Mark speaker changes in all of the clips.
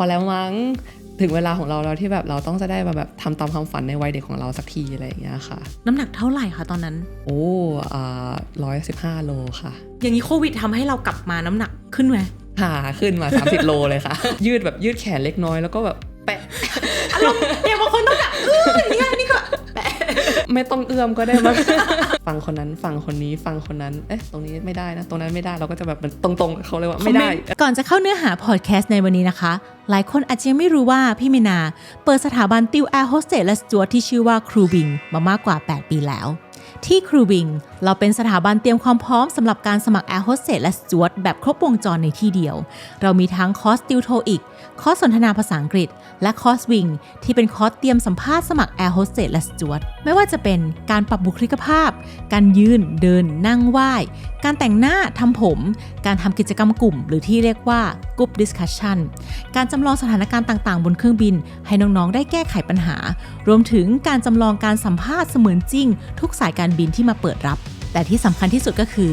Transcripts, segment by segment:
Speaker 1: อแล้วมั้งถึงเวลาของเราแล้วที่แบบเราต้องจะได้มาแบบทำตามความฝันในวัยเด็กของเราสักทีอะไรอย่างเงี้ยค่ะ
Speaker 2: น้ำหนักเท่าไหร่คะตอนนั้น
Speaker 1: โอ้อ่าร้อยสิบห้าโลค่ะ
Speaker 2: อย่างนี้โควิดทำให้เรากลับมาน้ำหนักขึ้นไหม
Speaker 1: หาขึ้นมา 30 โลเลยค่ะ ยืดแบบยืดแขนเล็กน้อยแล้วก็แบบแปะ
Speaker 2: อารมณ์อย่างบางคนต้องแบบเอออย่างนี้นี่ก็แปะ
Speaker 1: ไม่ต้องเอื้อมก็ได้มั้งฟังคนนั้นฟังคนนี้ฟังคนนั้น เอ๊ะ ตรงนี้ไม่ได้นะ ตรงนั้นไม่ได้ เราก็จะแบบเหมือนตรงๆกับเขาเลยว่าไม่ได้
Speaker 2: ก่อนจะเข้าเนื้อหาพอดแคสต์ในวันนี้นะคะ หลายคนอาจจะยังไม่รู้ว่าพี่เมนา เปิดสถาบันติวแอร์โฮสเตสและสจวตที่ชื่อว่าครูบิงมามากกว่า 8 ปีแล้ว ที่ครูบิงเราเป็นสถาบันเตรียมความพร้อมสำหรับการสมัครแอร์โฮสเตสและสจวตแบบครบวงจรในที่เดียว เรามีทั้งคอร์สติวโทอีก คอร์สสนทนาภาษาอังกฤษ และคอร์สวิงที่เป็นคอร์สเตรียมสัมภาษณ์สมัครแอร์โฮสเตสและสจวตไม่ว่าจะเป็นการปรับบุคลิกภาพ การยืน เดิน นั่งไหว้ การแต่งหน้าทำผม การทำกิจกรรมกลุ่ม หรือที่เรียกว่ากลุ่มดิสคัชชันการจำลองสถานการณ์ต่างๆ บนเครื่องบิน ให้น้องๆ ได้แก้ไขปัญหา รวมถึงการจำลองการสัมภาษณ์เสมือนจริง ทุกสายการบินที่มาเปิดรับ แต่ที่สำคัญที่สุดก็คือ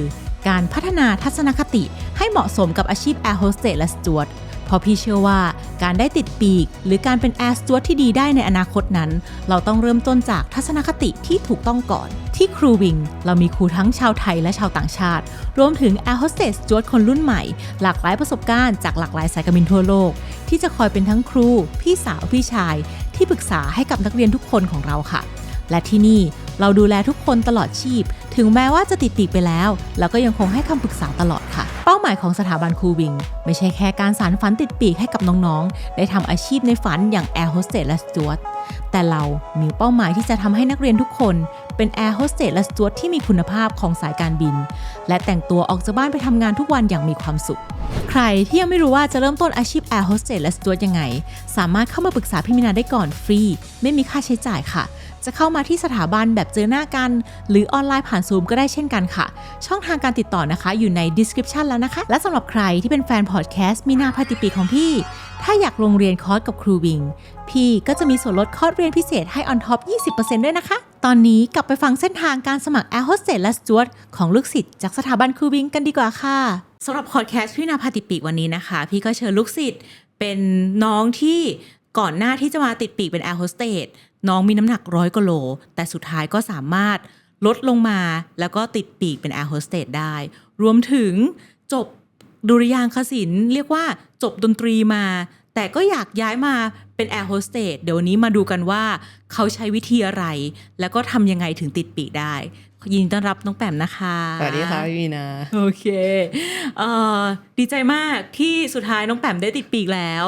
Speaker 2: การพัฒนาทัศนคติให้เหมาะสมกับอาชีพแอร์โฮสเตสและสจวต เพราะพี่เชื่อว่าการได้ติดปีก หรือการเป็นแอร์สจวตที่ดีได้ในอนาคตนั้น เราต้องเริ่มต้นจากทัศนคติที่ถูกต้องก่อน ที่ครูวิง เรามีครูทั้งชาวไทยและชาวต่างชาติ รวมถึงแอร์โฮสเตสจวตคนรุ่นใหม่ หลากหลายประสบการณ์จากหลากหลายสายการบินทั่วโลก ที่จะคอยเป็นทั้งครู พี่สาวพี่ชาย ที่ปรึกษาให้กับนักเรียนทุกคนของเราค่ะ และที่นี่ เราดูแลทุกคนตลอดชีพ ถึงแม้ว่าจะติดปีไปแล้วเราก็ยังคงให้คำปรึกษาตลอดค่ะ เป้าหมายของสถาบันครูวิง ไม่ใช่แค่การสานฝันติดปีกให้กับน้องๆ ได้ทำอาชีพในฝันอย่างแอร์โฮสเตสและสจวตแต่เรามีเป้าหมายที่จะทำให้นักเรียนทุกคน เป็นแอร์โฮสเตสและสจวตที่มีคุณภาพของสายการบิน และแต่งตัวออกจากบ้านไปทำงานทุกวันอย่างมีความสุข ใครที่ยังไม่รู้ว่าจะเริ่มต้นอาชีพแอร์โฮสเตสและสจวตยังไง สามารถเข้ามาปรึกษาพี่มินาได้ก่อนฟรี ไม่มีค่าใช้จ่ายค่ะ จะเข้ามาที่สถาบันแบบเจอหน้ากัน หรือออนไลน์ผ่านซูมก็ได้เช่นกันค่ะ ช่องทางการติดต่อนะคะ อยู่ใน description แล้วนะคะ และสำหรับใครที่เป็นแฟนพอดแคสต์มีนาพาติปีของพี่ ถ้าอยากลงเรียนคอร์สกับครูวิง พี่ก็จะมีส่วนลดคอร์สเรียนพิเศษให้ on top 20%ด้วยนะคะ ตอนนี้กลับไปฟังเส้นทางการสมัคร Air Hostess และ Steward ของลูกศิษย์จากสถาบันครูวิงกันดีกว่าค่ะสำหรับพอดแคสต์พี่นาพาติปีวันนี้นะคะ พี่ก็เชิญลูกศิษย์เป็นน้องที่ ก่อนหน้าที่จะมาติดปีกเป็น Air Hostess น้องมีน้ำหนักร้อยกว่าโล แต่สุดท้ายก็สามารถลดลงมาแล้วก็ติดปีกเป็น Air Hostess ได้ รวมถึงจบดุริยางคศิลป์เรียกว่าจบดนตรีมา แต่ก็อยากย้ายมาเป็นแอร์โฮสเตสเดี๋ยววันนี้มาดูกันว่าเขาใช้วิธีอะไร แล้วก็ทำยังไงถึงติดปีกได้ ยินดีต้อนรับน้องแปมนะคะ
Speaker 1: สวัสดีค่ะพี่มีนา
Speaker 2: โอเคเอ่อดีใจมากที่สุดท้ายน้องแปมได้ติดปีกแล้ว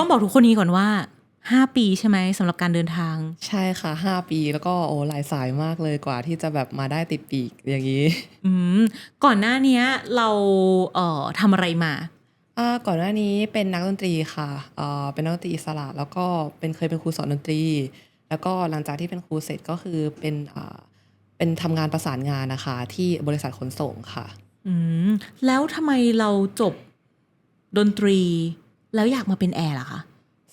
Speaker 2: ต้องบอกทุกคนนี้ก่อนว่า5ปีใช่ไหมสำหรับการเดินทาง
Speaker 1: ใช่ค่ะ5ปีแล้วก็โอ้หลายสายมากเลยกว่าที่จะแบบมาได้ติดปีกอย่างนี้
Speaker 2: อืมก่อนหน้าเนี้ยเราเอ่อทำอะไรมา
Speaker 1: อ่าก่อนหน้านี้เป็นนักดนตรีค่ะอ่าเป็นนักดนตรีอิสระแล้วก็เป็นเคยเป็นครูสอนดนตรี แล้วก็หลังจากที่เป็นครูเสร็จก็คือเป็นอ่าเป็นทำงานประสานงานนะคะ ที่บริษัทขนส่งค่ะ
Speaker 2: อืมแล้วทำไมเราจบดนตรี แล้วอยากมาเป็นแอร์ล่ะคะ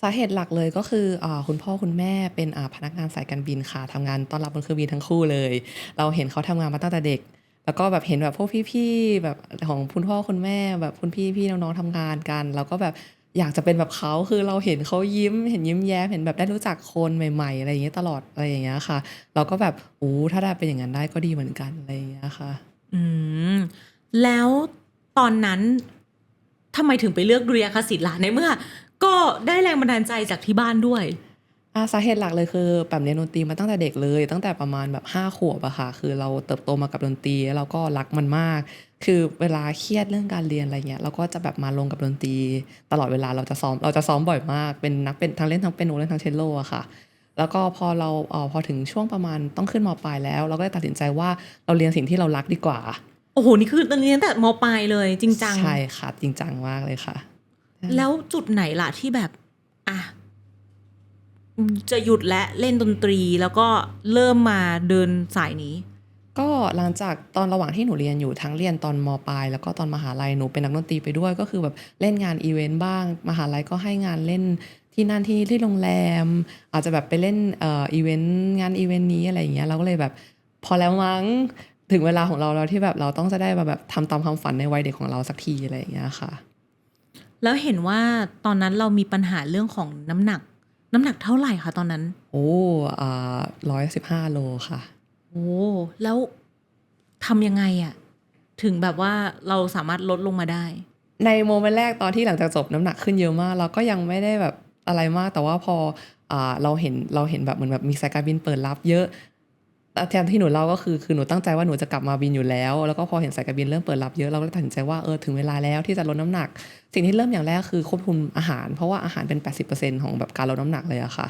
Speaker 1: สาเหตุหลักเลยก็คืออาคุณพ่อคุณแม่เป็นอ่าพนักงานสายการบินค่ะทำงานต้อนรับบนเครื่องบินทั้งคู่เลย เราเห็นเขาทำงานมาตั้งแต่เด็ก แล้วก็แบบเห็นแบบพวกพี่ๆแบบของคุณพ่อคุณแม่แบบคุณพี่พี่น้องๆทำงานกันเราก็แบบอยากจะเป็นแบบเขาคือเราเห็นเขายิ้ม เห็นยิ้มแย้มเห็นแบบได้รู้จักคนใหม่ๆ อะไรอย่างเงี้ยตลอดอะไรอย่างเงี้ยค่ะ เราก็แบบโอ้ถ้าได้เป็นอย่างนั้นได้ก็ดีเหมือนกันอะไรอย่างเงี้ยค่ะ
Speaker 2: อืมแล้วตอนนั้น ทำไมถึงไปเลือกดุริยางคศิลป์ล่ะในเมื่อ ก็ได้แรงบันดาลใจจากที่บ้านด้วย
Speaker 1: อ่าสาเหตุหลักเลยคือแบบเรียนดนตรีมาตั้งแต่เด็กเลย ตั้งแต่ประมาณแบบห้าขวบอะค่ะคือเราเติบโตมากับดนตรีแล้วเราก็รักมันมาก คือเวลาเครียดเรื่องการเรียนอะไรเงี้ยเราก็จะแบบมาลงกับดนตรี ตลอดเวลาเราจะซ้อมเราจะซ้อมบ่อยมากเป็นนักเป็นทั้งเล่นทั้งเป็นโนเล่นทั้งเชลโลอะค่ะ แล้วก็พอเราเออพอถึงช่วงประมาณต้องขึ้นมปลายแล้ว เราก็เลยตัดสินใจว่าเราเรียนสิ่งที่เรารักดีกว่า
Speaker 2: โอ้โห นี่คือตอนนี้ตั้งแต่มปลายเลยจริงจัง
Speaker 1: ใช่ค่ะจริงจังมากเลยค่ะ
Speaker 2: แล้วจุดไหนล่ะที่แบบอะจะหยุดและเล่นดนตรีแล้วก็เริ่มมาเดินสายนี้
Speaker 1: ก็หลังจากตอนระหว่างที่หนูเรียนอยู่ทั้งเรียนตอนมปลายแล้วก็ตอนมหาลัยหนูเป็นนักดนตรีไปด้วย ก็คือแบบเล่นงานอีเวนต์บ้าง มหาลัยก็ให้งานเล่นที่นั่นที่ที่โรงแรม อาจจะแบบไปเล่นเอ่ออีเวนต์งานอีเวนต์นี้อะไรอย่างเงี้ยเราก็เลยแบบพอแล้วมั้ง ถึงเวลาของเราแล้วที่แบบเราต้องจะได้มาแบบทำตามความฝันในวัยเด็กของเราสักทีอะไรอย่างเงี้ยค่ะ
Speaker 2: แล้วเห็นว่าตอนนั้นเรามีปัญหาเรื่องของน้ำหนัก น้ำหนักเท่าไหร่คะตอนนั้น
Speaker 1: โอ้อ่าร้อยสิบห้าโลค่ะ
Speaker 2: โอ้แล้วทำยังไงอะถึงแบบว่าเราสามารถลดลงมาได้
Speaker 1: ในโมเมนต์แรกตอนที่หลังจากจบน้ำหนักขึ้นเยอะมาก เราก็ยังไม่ได้แบบอะไรมากแต่ว่าพออ่าเราเห็นเราเห็นแบบเหมือนแบบมีสายการบินเปิดรับเยอะ แทนที่หนูเล่าก็คือคือหนูตั้งใจว่าหนูจะกลับมาบินอยู่แล้ว แล้วก็พอเห็นสายการบินเริ่มเปิดรับเยอะเราก็ตัดสินใจว่าเออถึงเวลาแล้วที่จะลดน้ำหนัก สิ่งที่เริ่มอย่างแรกคือควบคุมอาหาร เพราะว่าอาหารเป็น 80%ของแบบการลดน้ำหนักเลยอะค่ะ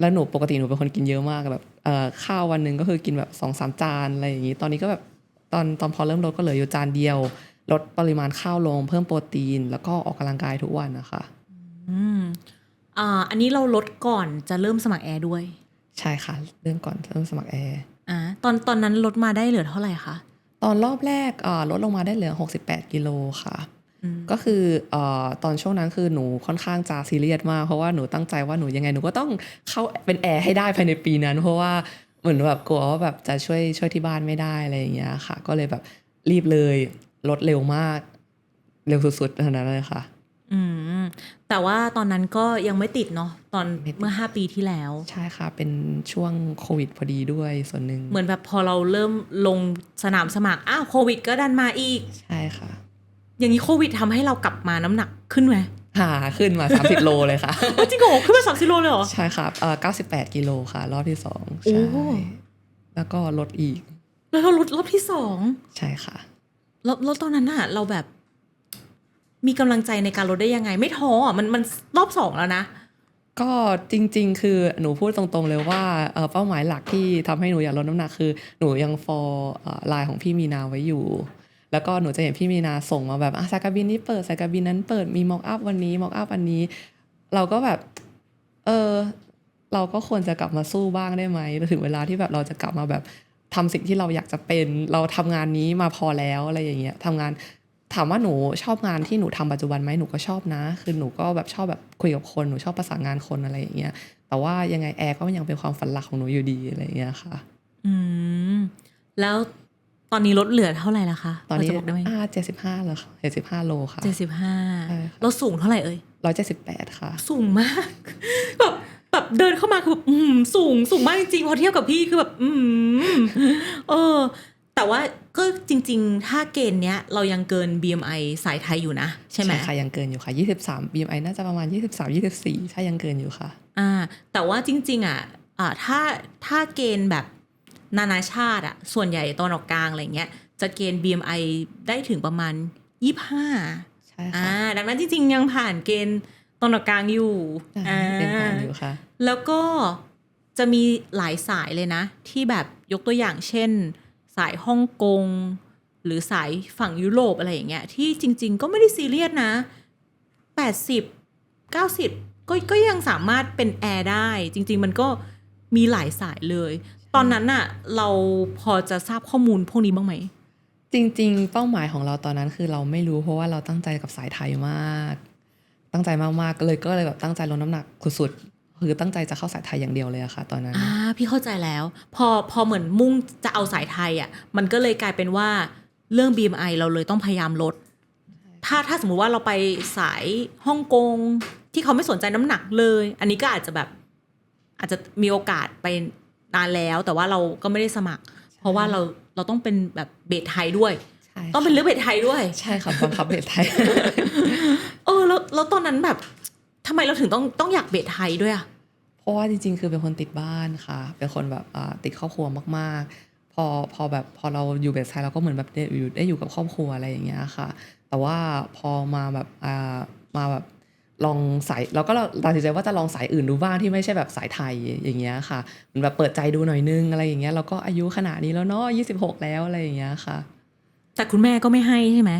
Speaker 1: แล้วหนูปกติหนูเป็นคนกินเยอะมากแบบเอ่อข้าววันหนึ่งก็คือกินแบบสองสามจานอะไรอย่างนี้ ตอนนี้ก็แบบตอนตอนพอเริ่มลดก็เหลืออยู่จานเดียว ลดปริมาณข้าวลง เพิ่มโปรตีน แล้วก็ออกกำลังกายทุกวันนะคะ
Speaker 2: อืมอ่าอันนี้เราลดก่อนจะเริ่มสมัครแอร์ด้วย
Speaker 1: ใช่ค่ะ เรื่องก่อนเริ่มสมัครแอร์
Speaker 2: อ่าตอนตอนนั้นลดมาได้เหลือเท่าไหร่คะ
Speaker 1: ตอนรอบแรกเอ่อลดลงมาได้เหลือ 68 กิโลค่ะ
Speaker 2: อืม
Speaker 1: ก็คือเอ่อตอนช่วงนั้นคือหนูค่อนข้างจะซีเรียสมาก เพราะว่าหนูตั้งใจว่าหนูยังไงหนูก็ต้องเข้าเป็นแอร์ให้ได้ภายในปีนั้น เพราะว่าเหมือนแบบกลัวว่าแบบจะช่วยช่วยที่บ้านไม่ได้อะไรอย่างเงี้ยค่ะ ก็เลยแบบรีบเลยลดเร็วมาก เร็วสุดๆเท่านั้นเลยค่ะ
Speaker 2: อืม แต่ว่าตอนนั้นก็ยังไม่ติดเนาะตอน
Speaker 1: ไม่ติด
Speaker 2: เมื่อห้าปีที่แล้ว
Speaker 1: ใช่ค่ะ เป็นช่วงโควิดพอดีด้วยส่วนหนึ่ง
Speaker 2: เหมือนแบบพอเราเริ่มลงสนามสมัคร อ้าวโควิดก็ดันมาอีก
Speaker 1: ใช่ค่ะ
Speaker 2: อย่างนี้โควิดทำให้เรากลับมาน้ำหนักขึ้นไหม
Speaker 1: หาขึ้นมา 30 โลเลยค่ะ
Speaker 2: อ๋อจริงเหรอขึ้นมาสามสิโลเลยเหรอ
Speaker 1: ใช่ครับเอ่อ98 กิโลค่ะ รอบที่สอง
Speaker 2: โอ้
Speaker 1: ใช่แล้วก็ลดอีก
Speaker 2: แล้วเราลดรอบที่สอง
Speaker 1: ใช่ค่ะ
Speaker 2: แล้วแล้วตอนนั้นอะเราแบบ มีกำลังใจในการลดได้ยังไง ไม่ท้ออะมันมันรอบสองแล้วนะ
Speaker 1: ก็จริง ๆ คือหนูพูดตรงๆเลยว่าเป้าหมายหลักที่ทำให้หนูอยากลดน้ำหนักคือ หนูยังฟอลไลน์ของพี่มีนาไว้อยู่ แล้วก็หนูจะเห็นพี่มีนาส่งมาแบบอะสายการบินนี้เปิดสายการบินนั้นเปิดมีมอกอัพวันนี้มอกอัพอันนี้ เราก็แบบ เออเราก็ควรจะกลับมาสู้บ้างได้ไหมถึงเวลาที่แบบเราจะกลับมาแบบทำสิ่งที่เราอยากจะเป็น เราทำงานนี้มาพอแล้วอะไรอย่างเงี้ยทำงาน ถามว่าหนูชอบงานที่หนูทำปัจจุบันไหมหนูก็ชอบนะ คือหนูก็แบบชอบแบบคุยกับคนหนูชอบประสานงานคนอะไรอย่างเงี้ยแต่ว่ายังไงแอร์ก็ยังเป็นความฝันหลักของหนูอยู่ดีอะไรอย่างเงี้ยค่ะ
Speaker 2: อืมแล้วตอนนี้ลดเหลือเท่าไหร่ละคะ
Speaker 1: ตอนนี้
Speaker 2: พจะบอกได้ไหม
Speaker 1: อ่าเจ็ดสิบห้าแล้วเจ็ดสิบห้าโลค่ะ
Speaker 2: เจ็ดสิบห้า
Speaker 1: ใช่ค่ะ
Speaker 2: เราสูงเท่าไหร่เอ่ย
Speaker 1: ร้อยเจ็ดสิบแปดค่ะ
Speaker 2: สูงมากแบบแบบเดินเข้ามาคือแบบอืมสูงสูงมากจริงๆพอเทียบกับพี่คือแบบ อืมเออ แต่ว่าก็จริง ๆ ถ้าเกณฑ์เนี้ยเรายังเกิน BMI สายไทยอยู่นะ ใช่ไหม
Speaker 1: ค่ะยังเกินอยู่ค่ะยี่สิบสาม BMI น่าจะประมาณยี่สิบสามยี่สิบสี่ถ้ายังเกินอยู่ค่ะ
Speaker 2: อ่า แต่ว่าจริง ๆ อะอ่าถ้าถ้าเกณฑ์แบบนานาชาติอะส่วนใหญ่ตอนออกกลางอะไรเงี้ยจะเกณฑ์ BMI ได้ถึงประมาณยี่ห้า
Speaker 1: ใช่
Speaker 2: อ่า
Speaker 1: ค่ะ
Speaker 2: ดังนั้นจริง ๆ ยังผ่านเกณฑ์ตอนออกกลางอยู่
Speaker 1: อ่าเป็นผ่านอยู่ค่ะ
Speaker 2: แล้วก็จะมีหลายสายเลยนะ ที่แบบยกตัวอย่างเช่น สายฮ่องกง หรือสายฝั่งยุโรปอะไรอย่างเงี้ยที่จริง ๆ ก็ไม่ได้ซีเรียสนะ 80 90 ก็ก็ยังสามารถเป็นแอร์ได้ จริง ๆ มันก็มีหลายสายเลย ตอนนั้นน่ะเราพอจะทราบข้อมูลพวกนี้บ้างไหม
Speaker 1: จริง ๆ เป้าหมายของเราตอนนั้นคือเราไม่รู้เพราะว่าเราตั้งใจกับสายไทยมาก ตั้งใจมากๆก็เลยก็เลยแบบตั้งใจลดน้ำหนักสุด คือตั้งใจจะเข้าสายไทยอย่างเดียวเลยอะค่ะ ตอนนั้น
Speaker 2: อ่าพี่เข้าใจแล้ว พอพอเหมือนมุ่งจะเอาสายไทยอะมันก็เลยกลายเป็นว่าเรื่อง BMI เราเลยต้องพยายามลด ถ้าถ้าสมมุติว่าเราไปสายฮ่องกงที่เขาไม่สนใจน้ำหนักเลย อันนี้ก็อาจจะแบบอาจจะมีโอกาสไปนานแล้วแต่ว่าเราก็ไม่ได้สมัคร เพราะว่าเราเราต้องเป็นแบบเบสไทยด้วย
Speaker 1: ใช่
Speaker 2: ต้องเป็นเลือกเบสไทยด้วย
Speaker 1: ใช่ค่ะบังคับเบสไทย
Speaker 2: เออแล้วแล้วตอนนั้นแบบทำไมเราถึงต้องต้องอยากเบสไทยด้วยอะ
Speaker 1: เพ ราะว่าจริงๆ คือเป็นคนติดบ้านค่ะ เป็นคนแบบอ่าติดครอบครัวมากๆ พอพอแบบพอเราอยู่เบสไทยเราก็เหมือนแบบได้อยู่ได้อยู่กับครอบครัวอะไรอย่างเงี้ยค่ะ แต่ว่าพอมาแบบอ่ามาแบบลองสายเราก็ตัดสินใจว่าจะลองสายอื่นดูบ้างที่ไม่ใช่แบบสายไทยอย่างเงี้ยค่ะเหมือนแบบเปิดใจดูหน่อยนึงอะไรอย่างเงี้ยเราก็อายุขนาดนี้แล้วเนาะยี่สิบหกแล้วอะไรอย่างเงี้ยค่ะ
Speaker 2: แต่คุณแม่ก็ไม่ให้ใช่ไหม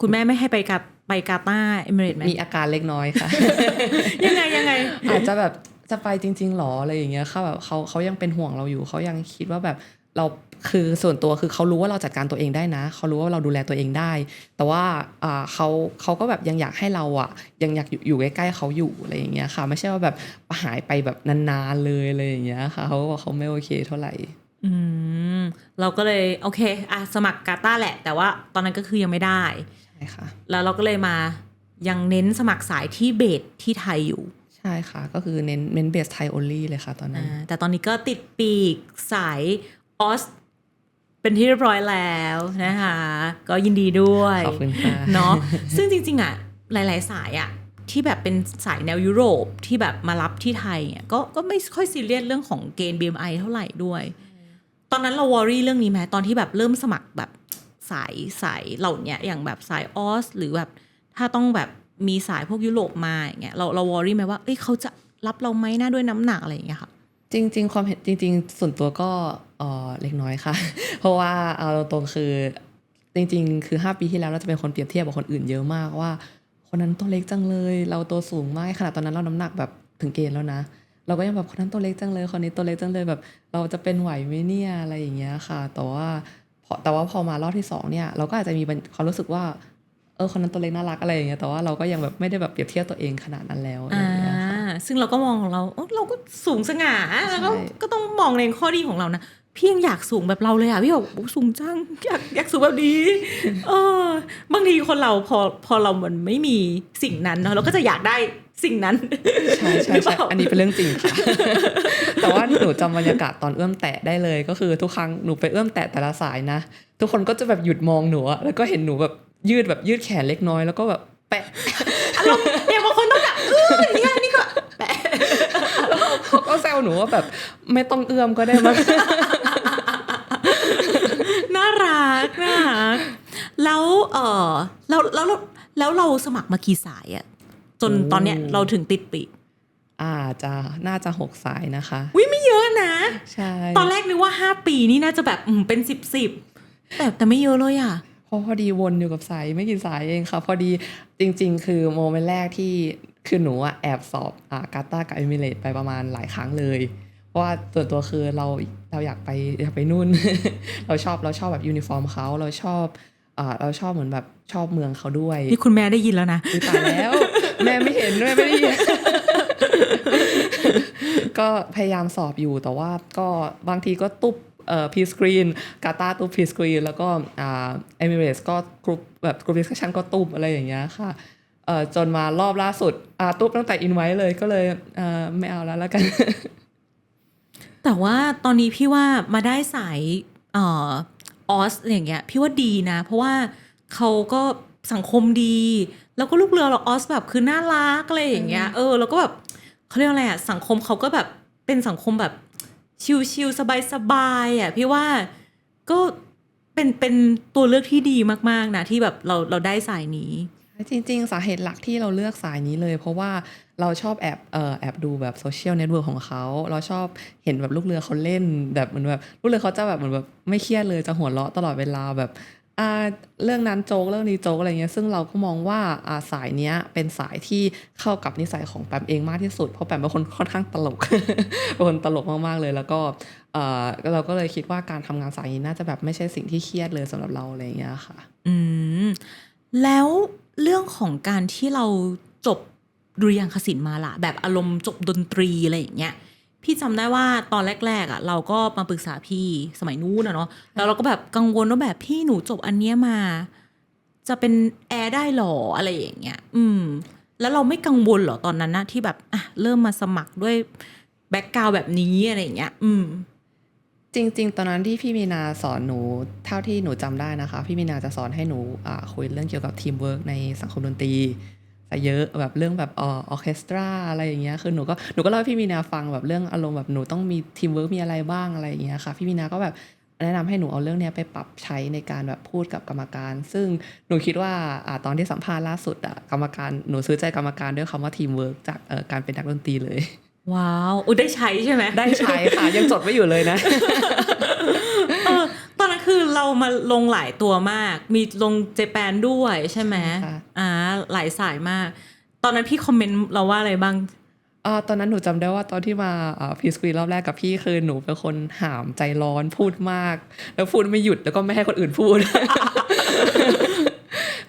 Speaker 2: คุณแม่ไม่ให้ไปกับไปกาตาร์เอมิเรตไหม
Speaker 1: มีอาการเล็กน้อยค่ะ
Speaker 2: ยังไงยังไง
Speaker 1: อาจจะแบบ จะไปจริงๆหรออะไรอย่างเงี้ยค่ะแบบเขาเขายังเป็นห่วงเราอยู่เขายังคิดว่าแบบเราคือส่วนตัวคือเขารู้ว่าเราจัดการตัวเองได้นะ เขารู้ว่าเราดูแลตัวเองได้ แต่ว่าอ่าเขาเขาก็แบบยังอยากให้เราอะยังอยากอยู่อยู่ใกล้ๆเขาอยู่อะไรอย่างเงี้ยค่ะไม่ใช่ว่าแบบหายไปแบบนานๆเลยอะไรอย่างเงี้ยค่ะเขาก็บอกเขาไม่โอเคเท่าไหร่
Speaker 2: อืมเราก็เลยโอเคอะสมัครกาตาร์แหละ แต่ว่าตอนนั้นก็คือยังไม่ได้
Speaker 1: ใช่ค่ะ
Speaker 2: แล้วเราก็เลยมายังเน้นสมัครสายที่เบสที่ไทยอยู่
Speaker 1: ใช่ค่ะ ก็คือเน้นเน้นเบสไทย only เลยค่ะตอนนั้น
Speaker 2: อ่าแต่ตอนนี้ก็ติดปีกสายออสเป็นที่เรียบร้อยแล้วนะคะ ก็ยินดีด้วย
Speaker 1: ขอบคุณค่ะ
Speaker 2: เนาะซึ่งจริง ๆ อะ หลาย ๆ สายอะที่แบบเป็นสายแนวยุโรปที่แบบมารับที่ไทยเนี่ยก็ก็ไม่ค่อยซีเรียสเรื่องของเกณฑ์ BMI เท่าไหร่ด้วย ตอนนั้นเราวอรี่เรื่องนี้ไหมตอนที่แบบเริ่มสมัครแบบสายสายเหล่าเนี้ยอย่างแบบสายออสหรือแบบถ้าต้องแบบ มีสายพวกยุโรปมาอย่างเงี้ยเราเราวอรี่ไหมว่าเอ้ยเขาจะรับเราไหมนะด้วยน้ำหนักอะไรอย่างเงี้ยค่ะ
Speaker 1: จริง ๆ ความเห็นจริง ๆ ส่วนตัวก็เออเล็กน้อยค่ะ เพราะว่าเอาตรงคือจริง ๆ คือ 5 ปีที่แล้วเราจะเป็นคนเปรียบเทียบกับคนอื่นเยอะมากว่า คนนั้นตัวเล็กจังเลย เราตัวสูงมากขนาดตอนนั้นเราน้ำหนักแบบถึงเกณฑ์แล้วนะ เราก็ยังแบบคนนั้นตัวเล็กจังเลยคนนี้ตัวเล็กจังเลยแบบ เราจะเป็นไหวไหมเนี่ยอะไรอย่างเงี้ยค่ะ แต่ว่าแต่ว่าพอมารอบที่สองเนี่ยเราก็อาจจะมีความรู้สึกว่า ออคนนั้นตัวเล็กน่ารักอะไรอย่างเงี้ยแต่ว่าเราก็ยังแบบไม่ได้แบบเปรียบเทียบตัวเองขนาดนั้นแล้วอะไร
Speaker 2: อ่า
Speaker 1: อย่างเงี้ยค่ะ
Speaker 2: ซึ่งเราก็มองของเราเอ้าเราก็สูงสง่าแล้วก็
Speaker 1: ใช่
Speaker 2: ก็ต้องมองในข้อดีของเรานะพี่ยังอยากสูงแบบเราเลยอะพี่บอกโอ้สูงจังอยากอยากสูงแบบนี้เออบางทีคนเราพอพอเรามันไม่มีสิ่งนั้นเนาะเราก็จะอยากได้สิ่งนั้น
Speaker 1: ใช่ใช่
Speaker 2: หรือเป
Speaker 1: ใช่
Speaker 2: ล่า
Speaker 1: อันนี้เป็นเรื่องจริงค่ะแต่ว่าหนูจำบรรยากาศตอนเอื้อมแตะได้เลย ก็คือทุกครั้งหนูไปเอื้อมแตะแต่ละสายนะทุกคนก็จะแบบหยุดมองหนูอะแล้วก็เห็นหนูแบบ ยืดแบบยืดแขนเล็กน้อยแล้วก็แบบแปะ
Speaker 2: อารมณ์อย่างบางคนต้องแบบเออเนี่ยนี่ก็แปะ
Speaker 1: เขาก็แซวหนูว่าแบบไม่ต้องเอื้อมก็ได้มั้ง
Speaker 2: น่ารักน่ารักแล้วเออแล้วแล้วแล้วแล้วเราสมัครมากี่สายอะจนตอนเนี้ยเราถึงติดปีก
Speaker 1: อาจะน่าจะหกสายนะคะ
Speaker 2: วิไม่เยอะนะ
Speaker 1: ใช่
Speaker 2: ตอนแรกนึกว่าห้าปีนี่น่าจะแบบอืมเป็นสิบสิบแต่แต่ไม่เยอะเลยอะ
Speaker 1: เพ ราะพอดีวนอยู่กับสายไม่กี่สายเองค่ะ พอดีจริง ๆ คือโมเมนต์แรกที่คือหนูอะแอบสอบอ่ากาตาร์กับเอมิเรตไปประมาณหลายครั้งเลย เพราะว่าส่วนตัวคือเราเราอยากไปอยากไปนู่น เราชอบเราชอบแบบยูนิฟอร์มเขาเราชอบอ่าเราชอบเหมือนแบบชอบเมืองเขาด้วย
Speaker 2: นี่คุณแม่ได้ยินแล้วนะ
Speaker 1: อุ๊ยตายแล้ว แม่ไม่เห็นแม่ไม่ได้ยินก็พยายามสอบอยู่แต่ว่าก็บางทีก็ตุ๊บเอ่อ พีสกรีนกาตาตุ๊บพีสกรีนแล้วก็อ่าเอมิเรสก็กรุ๊ปแบบกรุ๊ปดิสคัชชันก็ตุ๊บอะไรอย่างเงี้ยค่ะเอ่อจนมารอบล่าสุดอ่าตุ๊บตั้งแต่อินไว้เลยก็เลยเอ่อไม่เอาแล้วแล้วกัน
Speaker 2: แต่ว่าตอนนี้พี่ว่ามาได้สายเอ่อออสอย่างเงี้ยพี่ว่าดีนะ เพราะว่าเขาก็สังคมดี แล้วก็ลูกเรือเราออสแบบคือน่ารักอะไรอย่างเงี้ยเออแล้วก็แบบเขาเรียกว่าอะไรอะสังคมเขาก็แบบเป็นสังคมแบบ ชิลๆสบายๆอะพี่ว่าก็เป็นเป็นตัวเลือกที่ดีมากๆนะที่แบบเราเราได้สายนี้
Speaker 1: จริง ๆ สาเหตุหลักที่เราเลือกสายนี้เลย เพราะว่าเราชอบแอบเอ่อแอบดูแบบโซเชียลเน็ตเวิร์กของเขา เราชอบเห็นแบบลูกเรือเขาเล่นแบบเหมือนแบบลูกเรือเขาจะแบบเหมือนแบบไม่เครียดเลยจะหัวเราะตลอดเวลาแบบ เรื่องนั้นโจ๊กเรื่องนี้โจ๊กอะไรเงี้ยซึ่งเราก็มองว่าสายเนี้ยเป็นสายที่เข้ากับนิสัยของแปมเองมากที่สุด เพราะแปมเป็นคนค่อนข้างตลกเป็นคนตลกมากๆเลย แล้วก็เราก็เลยคิดว่าการทำงานสายนี้น่าจะแบบไม่ใช่สิ่งที่เครียดเลยสำหรับเราอะไรเงี้ยค่ะ
Speaker 2: อืมแล้วเรื่องของการที่เราจบดุริยางคศิลป์มาละแบบอารมณ์จบดนตรีอะไรอย่างเงี้ย พี่จำได้ว่าตอนแรก ๆ อะ เราก็มาปรึกษาพี่สมัยนู้นอะเนาะแล้วเราก็แบบกังวลว่าแบบพี่หนูจบอันเนี้ยมา จะเป็นแอร์ได้หรออะไรอย่างเงี้ย อืม แล้วเราไม่กังวลเหรอตอนนั้นนะที่แบบอะเริ่มมาสมัครด้วยแบ็กกราวแบบนี้อะไรอย่างเงี้ย อืม
Speaker 1: จริง ๆ ตอนนั้นที่พี่มีนาสอนหนูเท่าที่หนูจำได้นะคะ พี่มีนาจะสอนให้หนูอ่าคุยเรื่องเกี่ยวกับทีมเวิร์กในสังคมดนตรีซะ เยอะแบบเรื่องแบบออเคสตราอะไรอย่างเงี้ยคือหนูก็หนูก็เล่าให้พี่มีนาฟังแบบเรื่องอารมณ์แบบหนูต้องมีทีมเวิร์กมีอะไรบ้างอะไรอย่างเงี้ยค่ะพี่มีนาก็แบบแนะนำให้หนูเอาเรื่องเนี้ยไปปรับใช้ในการแบบพูดกับกรรมการ ซึ่งหนูคิดว่าอตอนที่สัมภาษณ์ล่าสุดอะกรรมการหนูซื้อใจกรรมการด้วยคำว่าทีมเวิร์กจากการเป็นนักดนตรีเลย
Speaker 2: ว้าวอุ้ยได้ใช้ใช่ไหม
Speaker 1: ได้ใช้ค่ะ ยังจดไว้อยู่เลยนะ
Speaker 2: เออตอนนั้นคือเรามาลงหลายตัวมาก มีลงเจแปนด้วยใช่ไหม
Speaker 1: ใช่ค่ะ
Speaker 2: อ่าหลายสายมาก ตอนนั้นพี่คอมเมนต์เราว่าอะไรบ้าง
Speaker 1: อ่าตอนนั้นหนูจำได้ว่าตอนที่มาพีสกรีนรอบแรกกับพี่คือหนูเป็นคนหามใจร้อนพูดมาก แล้วพูดไม่หยุดแล้วก็ไม่ให้คนอื่นพูด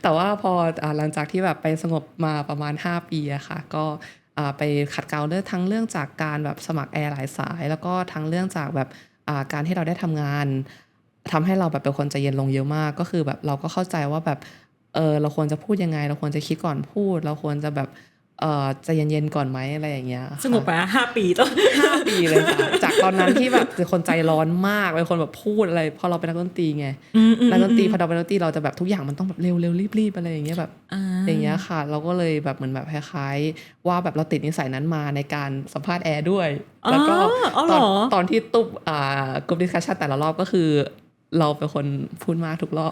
Speaker 1: แต่ว่าพออ่าหลังจากที่แบบไปสงบมาประมาณ 5 ปีอะค่ะ ก็อ่า ไปขัดเกลาเรื่องทั้งเรื่องจากการแบบสมัครแอร์หลายสาย แล้วก็ทั้งเรื่องจากแบบการที่เราได้ทำงานทำให้เราแบบเป็นคนใจเย็นลงเยอะมาก ก็คือแบบเราก็เข้าใจว่าแบบเออเราควรจะพูดยังไง เราควรจะคิดก่อนพูด เราควรจะแบบ เออใจเย็นๆก่อนไหมอะไรอย่างเงี้ยค่ะ
Speaker 2: สงบไปห้าปีต้อง
Speaker 1: ห้าปีเลยค่ะจากตอนนั้นที่แบบเป็นคนใจร้อนมากเป็นคนแบบพูดอะไรพอเราเป็นนักดนตรีไง
Speaker 2: อืมอืม
Speaker 1: นักดนตรีพอเราเป็นนักดนตรีเราจะแบบทุกอย่างมันต้องแบบเร็วๆรีบๆอะไรอย่างเงี้ยแบบ
Speaker 2: อ่า
Speaker 1: อย่างเงี้ยค่ะ เราก็เลยแบบเหมือนแบบคล้ายๆว่าแบบเราติดนิสัยนั้นมาในการสัมภาษณ์แอร์ด้วยแล้วก็
Speaker 2: อ๋อ
Speaker 1: ต
Speaker 2: เหร
Speaker 1: อน
Speaker 2: อ
Speaker 1: ตอนที่ตุ๊บอ่ากลุ่มดิสคัชชันแต่ละรอบก็คือ เราเป็นคนพูดมากทุกรอบ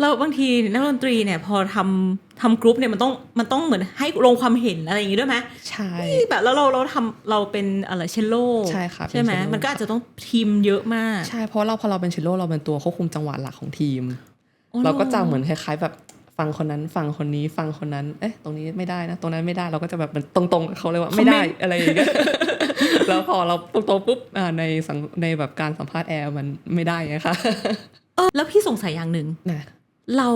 Speaker 2: แล้วบางทีนักดนตรีเนี่ยพอทำทำกรุ๊ปเนี่ยมันต้องมันต้องเหมือนให้ลงความเห็นอะไรอย่างงี้ด้วยไหม
Speaker 1: ใช่
Speaker 2: ที่แบบแล้วเราเราทำเราเป็นอะไรเชลโล
Speaker 1: ใช่ค่ะเป็น
Speaker 2: ใช่ไหม
Speaker 1: เชลโล
Speaker 2: มันก็อาจจะต้องทีมเยอะมาก
Speaker 1: ใช่เพราะเราพอเราเป็นเชลโลเราเป็นตัวควบคุมจังหวะหลักของทีม
Speaker 2: โอ้
Speaker 1: เราก็จะเหมือนคล้ายๆแบบ ฟังคนนั้นฟังคนนี้ฟังคนนั้น เอ๊ะ ตรงนี้ไม่ได้นะ ตรงนั้นไม่ได้เราก็จะแบบมันตรงๆกับเขาเลยว่าไม่ได้อะไรอย่างเงี้ยแล้วพอเราตรงๆปุ๊บอ่าในสังในแบบการสัมภาษณ์แอร์มันไม่ได้ไงคะ
Speaker 2: เออแล้วพี่สงสัยอย่างหนึ่ง
Speaker 1: นะ
Speaker 2: เรา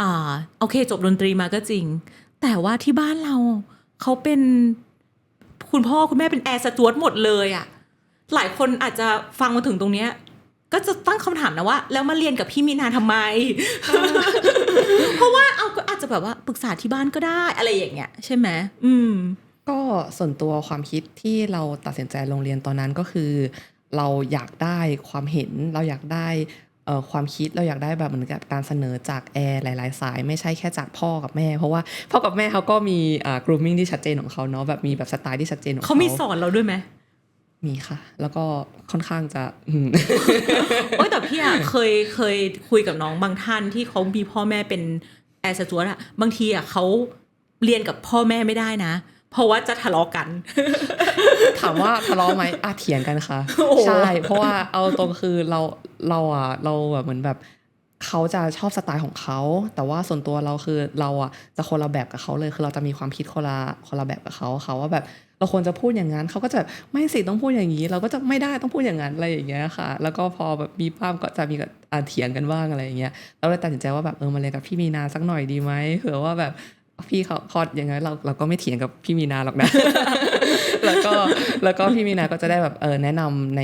Speaker 2: อ่าโอเค จบดนตรีมาก็จริง แต่ว่าที่บ้านเราเขาเป็นคุณพ่อคุณแม่เป็นแอร์สจวตหมดเลยอะ่ะหลายคนอาจจะฟังมาถึงตรงเนี้ย ก็จะตั้งคำถามนะว่า แล้วมาเรียนกับพี่มีนาทำไม เพราะว่าเอาก็อาจจะแบบว่าปรึกษาที่บ้านก็ได้อะไรอย่างเงี้ยใช่ไหมอืม
Speaker 1: ก็ส่วนตัวความคิดที่เราตัดสินใจโรงเรียนตอนนั้นก็คือ เราอยากได้ความเห็นเราอยากได้เอ่อความคิดเราอยากได้แบบเหมือนกับการเสนอจากแอร์หลาย ๆ สาย ไม่ใช่แค่จากพ่อกับแม่ เพราะว่าพ่อกับแม่เขาก็มีอ่า grooming ที่ชัดเจนของเขาเนาะแบบมีแบบสไตล์ที่ชัดเจนของ
Speaker 2: เขา
Speaker 1: เขา
Speaker 2: มีสอนเราด้วยไหม
Speaker 1: มีค่ะ แล้วก็ค่อนข้างจะอืม
Speaker 2: โอ้ยแต่พี่อะเคยเคยคุยกับน้องบางท่านที่เขามีพ่อแม่เป็นแอร์สจวตอะบางทีอะเขาเรียนกับพ่อแม่ไม่ได้นะ เพราะว่าจะทะเลาะกัน
Speaker 1: ถามว่าทะเลาะไหมอาเถียงกันค่ะ
Speaker 2: โอ้โห
Speaker 1: ใช่เพราะว่าเอาตรงคือเราเราอะเราแบบเหมือนแบบเขาจะชอบสไตล์ของเขา แต่ว่าส่วนตัวเราคือเราอะจะคนละแบบกับเขาเลย คือเราจะมีความคิดคนละคนละแบบกับเขาเขาว่าแบบ เราควรจะพูดอย่างนั้นเขาก็จะไม่สิต้องพูดอย่างนี้ เราก็จะไม่ได้ต้องพูดอย่างนั้นอะไรอย่างเงี้ยค่ะ แล้วก็พอแบบมีภาพก็จะมีกับอ่าเถียงกันบ้างอะไรอย่างเงี้ยเราเลยตัดสินใจว่าแบบเออมาเรียนกับพี่มีนาสักหน่อยดีไหมเผื่อว่าแบบพี่เขาพออย่างนั้นเราเราก็ไม่เถียงกับพี่มีนาหรอกนะ แล้วก็แล้วก็พี่มีนาก็จะได้แบบเออแนะนำใน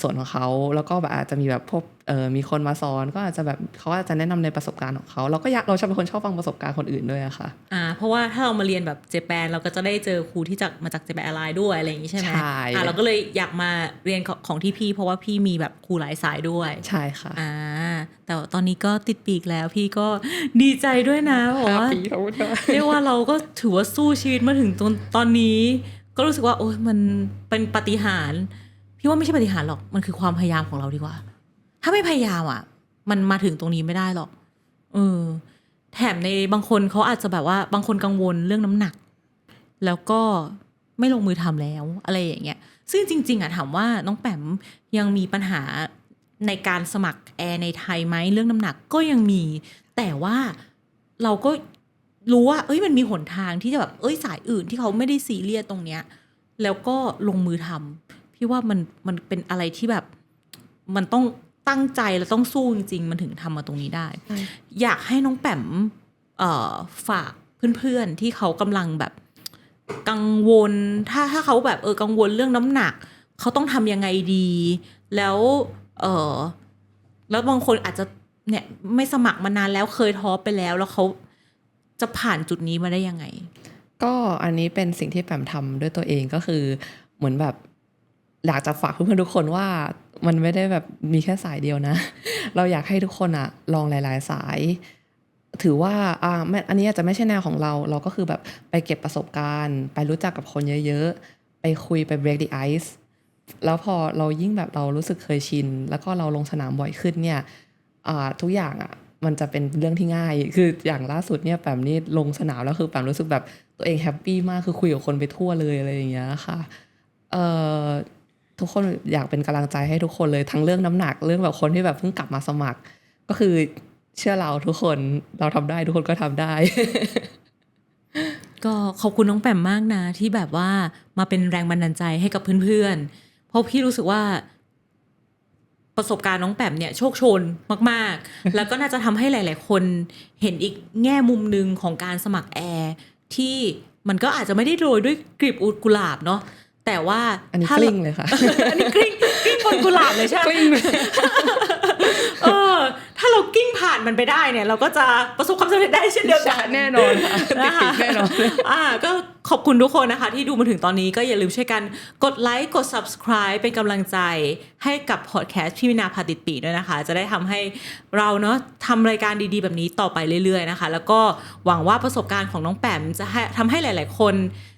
Speaker 1: ส่วนของเขา แล้วก็แบบอาจจะมีแบบพวกเออ มีคนมาสอนก็อาจจะแบบเขาอาจจะแนะนำในประสบการณ์ของเขาเราก็อยากเราชอบเป็นคนชอบฟังประสบการณ์คนอื่นด้วยอะค่ะ
Speaker 2: อ่าเพราะว่าถ้าเรามาเรียนแบบเจแปนเราก็จะได้เจอครูที่จากมาจากเจแปนแอร์ไลน์ด้วยอะไรอย่างงี้ใช่ไหม
Speaker 1: ใช่
Speaker 2: อ่าเราก็เลยอยากมาเรียนของของที่พี่ เพราะว่าพี่มีแบบครูหลายสายด้วย
Speaker 1: ใช่ค่ะ
Speaker 2: อ่าแต่ว่าตอนนี้ก็ติดปีกแล้วพี่ก็ดีใจด้วยนะบอกว่า
Speaker 1: ปีเขาจะ
Speaker 2: เรียกว่าเราก็ถือว่าสู้ชีวิตมาถึงตอนตอนนี้ ก็รู้สึกว่าโอ้ยมันเป็นปาฏิหารย์พี่ว่าไม่ใช่ปาฏิหารย์หรอกมันคือความพยายามของเราดีกว่า ถ้าไม่พยายามอะ มันมาถึงตรงนี้ไม่ได้หรอกเออแถมในบางคนเขาอาจจะแบบว่าบางคนกังวลเรื่องน้ำหนัก แล้วก็ไม่ลงมือทำแล้วอะไรอย่างเงี้ย ซึ่งจริง ๆอะถามว่าน้องแปมยังมีปัญหาในการสมัครแอร์ในไทยไหมเรื่องน้ำหนักก็ยังมี แต่ว่าเราก็รู้ว่า เอ้ยมันมีหนทางที่จะแบบเอ้ยสายอื่นที่เขาไม่ได้ซีเรียสตรงเนี้ย แล้วก็ลงมือทำพี่ว่ามันมันเป็นอะไรที่แบบมันต้อง ตั้งใจแล้วต้องสู้จริง ๆ มันถึงทำมาตรงนี้ได้
Speaker 1: ใช่
Speaker 2: อยากให้น้องแปมเอ่อฝากเพื่อนๆที่เขากำลังแบบกังวล ถ้าถ้าเขาแบบเออกังวลเรื่องน้ำหนัก เขาต้องทำยังไงดี แล้วเออแล้วบางคนอาจจะเนี่ยไม่สมัครมานานแล้วเคยท้อไปแล้ว แล้วเขาจะผ่านจุดนี้มาได้ยังไง
Speaker 1: ก็อันนี้เป็นสิ่งที่แปมทำด้วยตัวเองก็คือเหมือนแบบอยากจะฝากเพื่อนๆทุกคนว่า มันไม่ได้แบบมีแค่สายเดียวนะ เราอยากให้ทุกคนอะลองหลาย ๆ สาย ถือว่าอ่าไม่อันนี้อาจจะไม่ใช่แนวของเรา เราก็คือแบบไปเก็บประสบการณ์ ไปรู้จักกับคนเยอะ ๆ ไปคุยไป break the ice แล้วพอเรายิ่งแบบเรารู้สึกเคยชิน แล้วก็เราลงสนามบ่อยขึ้นเนี่ยอ่าทุกอย่างอะมันจะเป็นเรื่องที่ง่าย คืออย่างล่าสุดเนี่ยแปมนี่ลงสนามแล้วคือแปมรู้สึกแบบตัวเองแฮปปี้มากคือคุยกับคนไปทั่วเลยอะไรอย่างเงี้ยค่ะ เอ่อ ทุกคนอยากเป็นกำลังใจให้ทุกคนเลยทั้งเรื่องน้ำหนักเรื่องแบบคนที่แบบเพิ่งกลับมาสมัคร ก็คือเชื่อเราทุกคนเราทำได้ทุกคนก็ทำได้
Speaker 2: ก็ขอบคุณน้องแปมมากนะ ที่แบบว่ามาเป็นแรงบันดาลใจให้กับเพื่อนๆ เพราะพี่รู้สึกว่า ประสบการณ์น้องแปมเนี่ยโชคโชนมากๆ แล้วก็น่าจะทำให้หลาย ๆ คนเห็นอีกแง่มุมหนึ่งของการสมัครแอร์ที่มันก็อาจจะไม่ได้โรยด้วยกลีบอุกุหลาบเนาะ แต่ว่า
Speaker 1: อันนี้
Speaker 2: ถ้าก
Speaker 1: ลิ้งเลยค่ะ
Speaker 2: อันนี้กลิ้งกลิ้งบนกุหลาบเลยใช่ไหม
Speaker 1: กลิ้งเลย
Speaker 2: เออถ้าเรากิ้งผ่านมันไปได้เนี่ย เราก็จะประสบความสำเร็จได้เช่นเดียวกัน
Speaker 1: แน่นอนค่ะติด
Speaker 2: นะคะ
Speaker 1: ปีกแน่นอน
Speaker 2: อ่าก็ขอบคุณทุกคนนะคะ ที่ดูมาถึงตอนนี้ก็อย่าลืมช่วยกันกดไลค์กด subscribe เป็นกำลังใจให้กับพอดแคสต์พี่วินาพาติดปีกด้วยนะคะ จะได้ทำให้เราเนาะทำรายการดีๆ แบบนี้ต่อไปเรื่อยๆนะคะ แล้วก็หวังว่าประสบการณ์ของน้องแปมจะให้ทำให้หลาย ๆ คน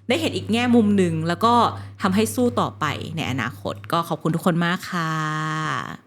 Speaker 2: ได้เห็นอีกแง่มุมหนึ่งแล้วก็ทำให้สู้ต่อไปในอนาคต ก็ขอบคุณทุกคนมากค่ะ